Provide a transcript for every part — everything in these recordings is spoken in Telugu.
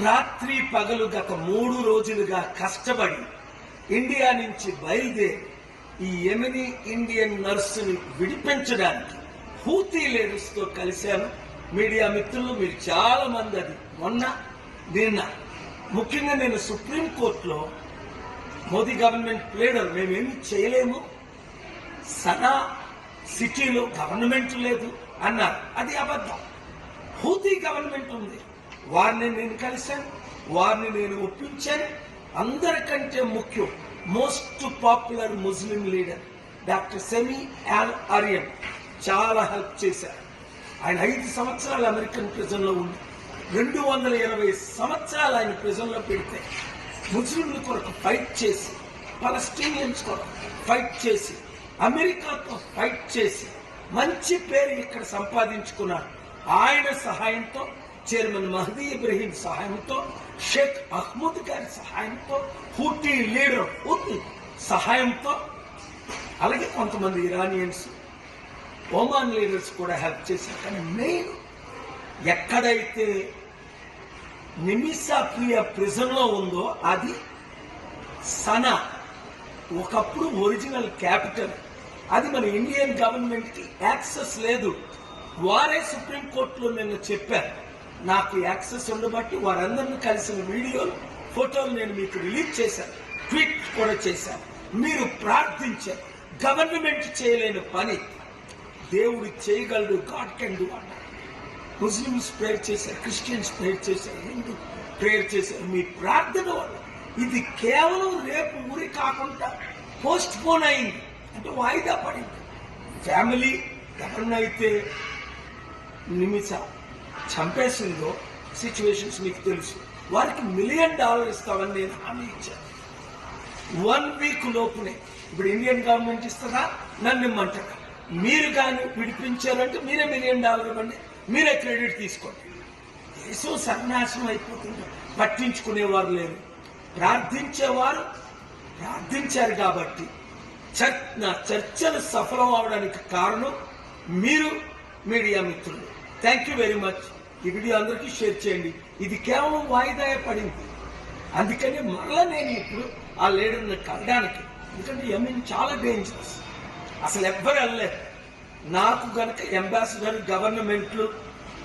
రాత్రి పగలు గత మూడు రోజులుగా కష్టపడి ఇండియా నుంచి బయలుదేరి ఈ ఎమిని ఇండియన్ నర్సుని విడిపించడానికి హూతీ లేడీస్తో కలిశాను. మీడియా మిత్రులు మీరు చాలా మంది అది మొన్న నిన్న. ముఖ్యంగా నేను సుప్రీంకోర్టులో మోదీ గవర్నమెంట్ ప్లేడర్ మేమేమి చేయలేము. సనా సిటీలో గవర్నమెంట్ లేదు అన్నారు. అది అబద్ధం. హూతీ గవర్నమెంట్ ఉంది. వారిని నేను కలిశాను వారిని నేను ఒప్పించాను. అందరికంటే ముఖ్యం most popular Muslim leader doctor Sami al Arian. చాలా హెల్ప్ చేశారు. ఆయన ఐదు సంవత్సరాలు అమెరికన్ ప్రిజన్లో ఉంది రెండు వందల ఇరవై సంవత్సరాలు ఆయన ప్రిజన్లో పెడితే ముస్లింల కొరకు ఫైట్ చేసి పలస్టీనియన్స్ కొరకు ఫైట్ చేసి అమెరికాతో ఫైట్ చేసి మంచి పేరు ఇక్కడ సంపాదించుకున్నారు. ఆయన సహాయంతో చైర్మన్ మహదీ ఇబ్రహీం సహాయంతో షేక్ అహ్మద్ గారి సహాయంతో హూటీ లీడర్ హూటీ సహాయంతో అలాగే కొంతమంది ఇరానియన్స్ ఒమాన్ లీడర్స్ కూడా హెల్ప్ చేశారు. కానీ మెయిన్ ఎక్కడైతే నిమిషా ప్రియ ప్రిజన్లో ఉందో అది సనా ఒకప్పుడు ఒరిజినల్ క్యాపిటల్ అది మన ఇండియన్ గవర్నమెంట్కి యాక్సెస్ లేదు. వారే సుప్రీం కోర్టులో నిన్న చెప్పారు. నాకు యాక్సెస్ ఉండబట్టి వారందరిని కలిసిన వీడియోలు ఫోటోలు నేను మీకు రిలీజ్ చేశాను. ట్వీట్ కూడా చేశాను. మీరు ప్రార్థించారు గవర్నమెంట్ చేయలేని పని దేవుడు చేయగలడు గాడ్ కెన్ డూ అన్నారు ముస్లిమ్స్ ప్రేయర్ చేశారు క్రిస్టియన్స్ ప్రేయర్ చేశారు హిందూ ప్రేయర్ చేశారు. మీ ప్రార్థన వల్ల ఇది కేవలం రేపు ఊరి కాకుండా పోస్ట్ పోన్ అయింది. అంటే వాయిదా పడింది. ఫ్యామిలీ ఎవరినైతే నిమిషాలు చంపేసిందో సిచ్యువేషన్స్ మీకు తెలుసు. వారికి మిలియన్ డాలర్ ఇస్తామని నేను హామీ ఇచ్చాను. వన్ వీక్ లోపునే. ఇప్పుడు ఇండియన్ గవర్నమెంట్ ఇస్తుందా? నన్ను ఇమ్మంటారు మీరు కానీ విడిపించారంటే మీరే మిలియన్ డాలర్ ఇవ్వండి. మీరే క్రెడిట్ తీసుకోండి. దేశం సర్వనాశనం అయిపోతుంది. పట్టించుకునేవారు లేరు. ప్రార్థించేవారు ప్రార్థించారు కాబట్టి చర్ నా చర్చలు సఫలం అవడానికి కారణం మీరు మీడియా మిత్రులు. థ్యాంక్ యూ వెరీ మచ్ ఈ వీడియో అందరికీ షేర్ చేయండి. ఇది కేవలం వాయిదా పడింది. అందుకని మరలా నేను ఇప్పుడు ఆ లీడర్ని కలడానికి ఎందుకంటే యమీన్ చాలా డేంజరస్ అసలు ఎవ్వరు వెళ్ళలేదు. నాకు గనక అంబాసిడర్ గవర్నమెంట్లు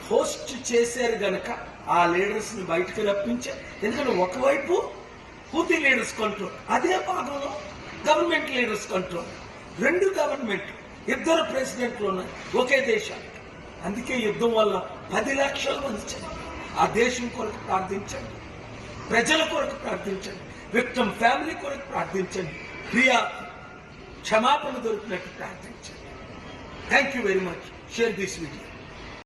హోస్ట్ చేశారు గనక ఆ లీడర్స్ని బయటకు రప్పించే ఎందుకంటే ఒకవైపు హూతీ లీడర్స్ కంట్రోల్ అదే భాగంలో గవర్నమెంట్ లీడర్స్ కంట్రోల్ రెండు గవర్నమెంట్ ఇద్దరు ప్రెసిడెంట్లు ఉన్నాయి ఒకే దేశానికి. అందుకే యుద్ధం వల్ల పది లక్షల మంది చనిపోయారు. ఆ దేశం కొరకు ప్రార్థించండి. ప్రజల కొరకు ప్రార్థించండి. విక్టమ్ ఫ్యామిలీ కొరకు ప్రార్థించండి. ప్రియా క్షమాపణ దొరికినట్టు ప్రార్థించండి. Thank you very much share this video